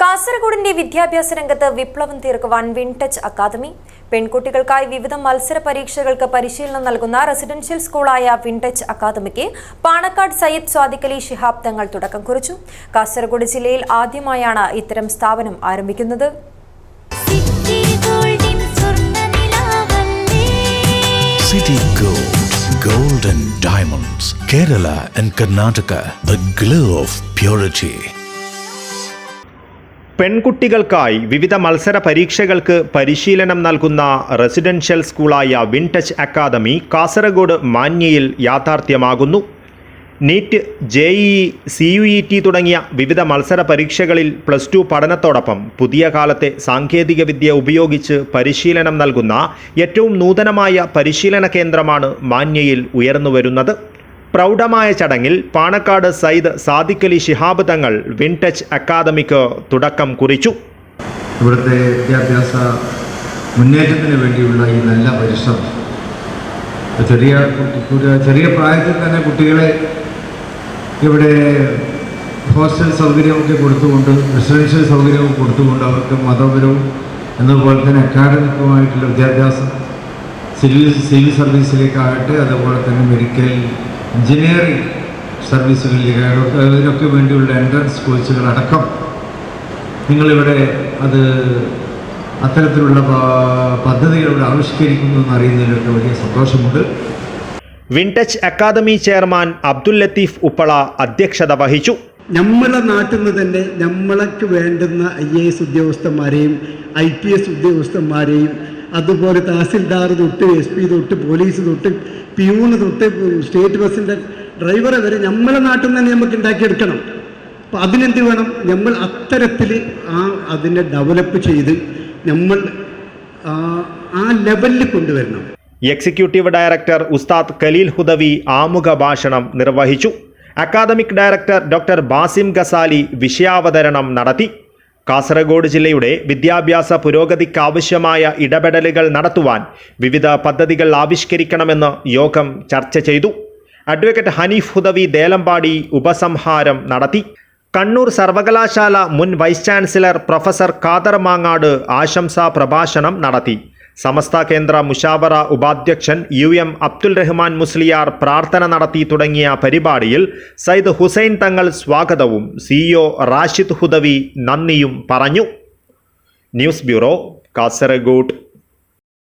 കാസർഗോഡിന്റെ വിദ്യാഭ്യാസ രംഗത്ത് വിപ്ലവം തീർക്കുവാൻ വിൻടച്ച് അക്കാദമി. പെൺകുട്ടികൾക്കായി വിവിധ മത്സര പരീക്ഷകൾക്ക് പരിശീലനം നൽകുന്ന റെസിഡൻഷ്യൽ സ്കൂളായ വിൻടച്ച് അക്കാദമിക്ക് പാണക്കാട് സയ്യിദ് സ്വാദിഖലി ഷിഹാബ് ശിഹാബ് തങ്ങൾ തുടക്കം കുറിച്ചു. കാസർഗോഡ് ജില്ലയിൽ ആദ്യമായാണ് ഇത്തരം സ്ഥാപനം ആരംഭിക്കുന്നത്. City Gold, Gold and Diamonds, Kerala and Karnataka, the glow of purity. പെൺകുട്ടികൾക്കായി വിവിധ മത്സര പരീക്ഷകൾക്ക് പരിശീലനം നൽകുന്ന റെസിഡൻഷ്യൽ സ്കൂളായ വിൻടച്ച് അക്കാദമി കാസർഗോഡ് മാന്യയിൽ യാഥാർത്ഥ്യമാകുന്നു. NEET J E C U E T തുടങ്ങിയ വിവിധ മത്സര പരീക്ഷകളിൽ പ്ലസ് ടു പഠനത്തോടൊപ്പം പുതിയ കാലത്തെ സാങ്കേതികവിദ്യ ഉപയോഗിച്ച് പരിശീലനം നൽകുന്ന ഏറ്റവും നൂതനമായ പരിശീലന കേന്ദ്രമാണ് മാന്യയിൽ ഉയർന്നുവരുന്നത്. പ്രൗഢമായ ചടങ്ങിൽ പാണക്കാട് സയ്യിദ് സാദിഖലി ശിഹാബ് തങ്ങൾ വിൻടച്ച് അക്കാദമിക്ക് തുടക്കം കുറിച്ചു. ഇവിടുത്തെ വിദ്യാഭ്യാസ മുന്നേറ്റത്തിന് വേണ്ടിയുള്ള ഈ നല്ല പരിശ്രമം. ചെറിയ ചെറിയ പ്രായത്തിൽ തന്നെ കുട്ടികളെ ഇവിടെ ഹോസ്റ്റൽ സൗകര്യമൊക്കെ കൊടുത്തുകൊണ്ട് റെസിഡൻഷ്യൽ സൗകര്യവും കൊടുത്തുകൊണ്ട് അവർക്ക് മതപരവും എന്നതുപോലെ തന്നെ അക്കാഡമിക്കുമായിട്ടുള്ള വിദ്യാഭ്യാസം സിവിൽ സിവിൽ സർവീസിലേക്കാകട്ടെ അതുപോലെ തന്നെ മെഡിക്കൽ എഞ്ചിനീയറിംഗ് സർവീസുകളിലേക്കാകട്ടെ അതിനൊക്കെ വേണ്ടിയുള്ള എൻട്രൻസ് കോഴ്സുകളടക്കം നിങ്ങളിവിടെ അത് അത്തരത്തിലുള്ള പ- പദ്ധതികൾ ഇവിടെ ആവിഷ്കരിക്കുന്നു എന്നറിയുന്നതിലൊക്കെ വലിയ സന്തോഷമുണ്ട്. Wintouch academy chairman Abdul Latheef Uppala അധ്യക്ഷത വഹിച്ചു. നമ്മളെ നാട്ടിൽ നിന്ന് തന്നെ നമ്മൾക്ക് വേണ്ടുന്ന ഐ എ എസ് ഉദ്യോഗസ്ഥന്മാരെയും ഐ പി എസ് ഉദ്യോഗസ്ഥന്മാരെയും അതുപോലെ തഹസിൽദാർ തൊട്ട് എസ് പി തൊട്ട് പോലീസ് തൊട്ട് പിയൂണ് തൊട്ട് സ്റ്റേറ്റ് ബസ്സിന്റെ ഡ്രൈവറെ വരെ നമ്മളെ നാട്ടിൽ നിന്ന് തന്നെ നമുക്ക് ഉണ്ടാക്കിയെടുക്കണം. അപ്പം അതിനെന്ത് വേണം? നമ്മൾ അത്തരത്തിൽ ആ അതിനെ ഡെവലപ്പ് ചെയ്ത് നമ്മൾ ആ ലെവലിൽ കൊണ്ടുവരണം. എക്സിക്യൂട്ടീവ് ഡയറക്ടർ ഉസ്താദ് ഖലീൽ ഹുദവി ആമുഖ ഭാഷണം നിർവഹിച്ചു. Academic director doctor Basim Ghazali വിഷയാവതരണം നടത്തി. കാസർഗോഡ് ജില്ലയുടെ വിദ്യാഭ്യാസ പുരോഗതിക്കാവശ്യമായ ഇടപെടലുകൾ നടത്തുവാൻ വിവിധ പദ്ധതികൾ ആവിഷ്കരിക്കണമെന്ന് യോഗം ചർച്ച ചെയ്തു. അഡ്വക്കേറ്റ് ഹനീഫ് ഹുദവി ദേലമ്പാടി ഉപസംഹാരം നടത്തി. കണ്ണൂർ സർവകലാശാല മുൻ vice chancellor professor Khader Mangad ആശംസാ പ്രഭാഷണം നടത്തി. സമസ്ത കേന്ദ്ര മുഷാവറ ഉപാധ്യക്ഷൻ യു എം അബ്ദുൽ റഹ്മാൻ മുസ്ലിയാർ പ്രാർത്ഥന നടത്തി തുടങ്ങിയ പരിപാടിയിൽ സയ്യിദ് ഹുസൈൻ തങ്ങൾ സ്വാഗതവും സിഇഒ റാഷിദ് ഹുദവി നന്ദിയും പറഞ്ഞു. News bureau Kasaragod.